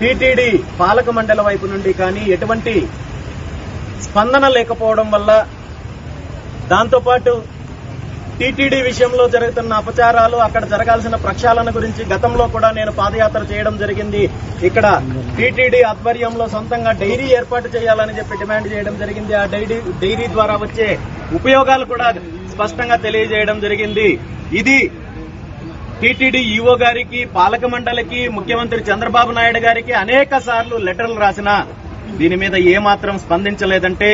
TTD పాలక మండలి వైపు నుండి కానీ ఎటువంటి స్పందన లేకపోవడం వల్ల దాంతోపాటు టీటీడీ విషయంలో జరుగుతున్న అపచారాలు అక్కడ జరగాల్సిన ప్రక్షాళన గురించి గతంలో కూడా నేను పాదయాత్ర చేయడం జరిగింది. ఇక్కడ టీటీడీ ఆధ్వర్యంలో సొంతంగా డైరీ ఏర్పాటు చేయాలని చెప్పి డిమాండ్ చేయడం జరిగింది. ఆ డైరీ డైరీ ద్వారా వచ్చే ఉపయోగాలు కూడా స్పష్టంగా తెలియజేయడం జరిగింది. ఇది టీటీడీ ఈఓ గారికి పాలక మండలికి ముఖ్యమంత్రి చంద్రబాబు నాయుడు గారికి అనేక సార్లు లెటర్లు రాసినా దీని మీద ఏమాత్రం స్పందించలేదంటే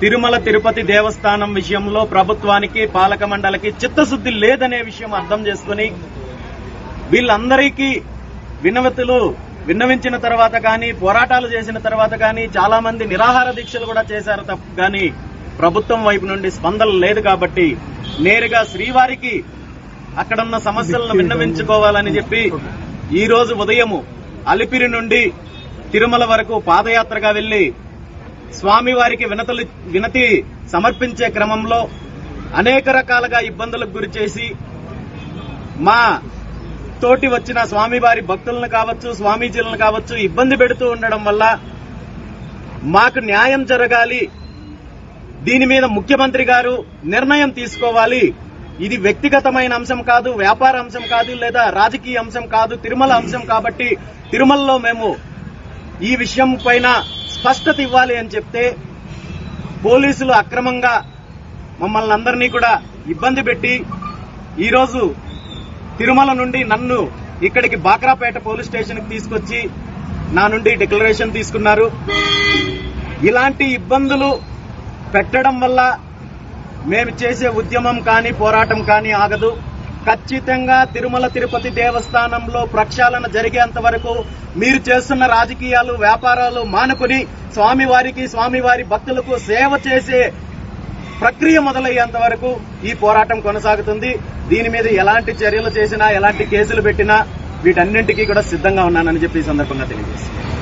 తిరుమల తిరుపతి దేవస్థానం విషయంలో ప్రభుత్వానికి పాలక మండలికి చిత్తశుద్ది లేదనే విషయం అర్థం చేసుకుని వీళ్ళందరికీ విన్నవతులు విన్నవించిన తర్వాత కానీ పోరాటాలు చేసిన తర్వాత కానీ చాలా మంది నిరాహార దీక్షలు కూడా చేశారు తప్ప కానీ ప్రభుత్వం వైపు నుండి స్పందన లేదు కాబట్టి నేరుగా శ్రీవారికి అక్కడున్న సమస్యలను విన్నవించుకోవాలని చెప్పి ఈ రోజు ఉదయము అలిపిరి నుండి తిరుమల వరకు పాదయాత్రగా వెళ్ళి స్వామివారికి వినతులు వినతి సమర్పించే క్రమంలో అనేక రకాలుగా ఇబ్బందులకు గురి చేసి మా తోటి వచ్చిన స్వామివారి భక్తులను కావచ్చు స్వామీజీలను కావచ్చు ఇబ్బంది పెడుతూ ఉండడం వల్ల మాకు న్యాయం జరగాలి. దీని మీద ముఖ్యమంత్రి గారు నిర్ణయం తీసుకోవాలి. ఇది వ్యక్తిగతమైన అంశం కాదు వ్యాపార అంశం కాదు లేదా రాజకీయ అంశం కాదు తిరుమల అంశం కాబట్టి తిరుమలలో మేము ఈ విషయం పైన స్పష్టత ఇవ్వాలి అని చెప్తే పోలీసులు అక్రమంగా మమ్మల్ని అందరినీ కూడా ఇబ్బంది పెట్టి ఈరోజు తిరుమల నుండి నన్ను ఇక్కడికి బాక్రాపేట పోలీస్ స్టేషన్కి తీసుకొచ్చి నా నుండి డిక్లరేషన్ తీసుకున్నారు. ఇలాంటి ఇబ్బందులు పెట్టడం వల్ల మేము చేసే ఉద్యమం కానీ పోరాటం కానీ ఆగదు. ఖచ్చితంగా తిరుమల తిరుపతి దేవస్థానంలో ప్రక్షాళన జరిగేంత వరకు మీరు చేస్తున్న రాజకీయాలు వ్యాపారాలు మానుకుని స్వామివారికి స్వామివారి భక్తులకు సేవ చేసే ప్రక్రియ మొదలయ్యేంత వరకు ఈ పోరాటం కొనసాగుతుంది. దీని మీద ఎలాంటి చర్యలు చేసినా ఎలాంటి కేసులు పెట్టినా వీటన్నింటికీ కూడా సిద్ధంగా ఉన్నానని చెప్పి ఈ సందర్భంగా తెలియజేస్తున్నాను.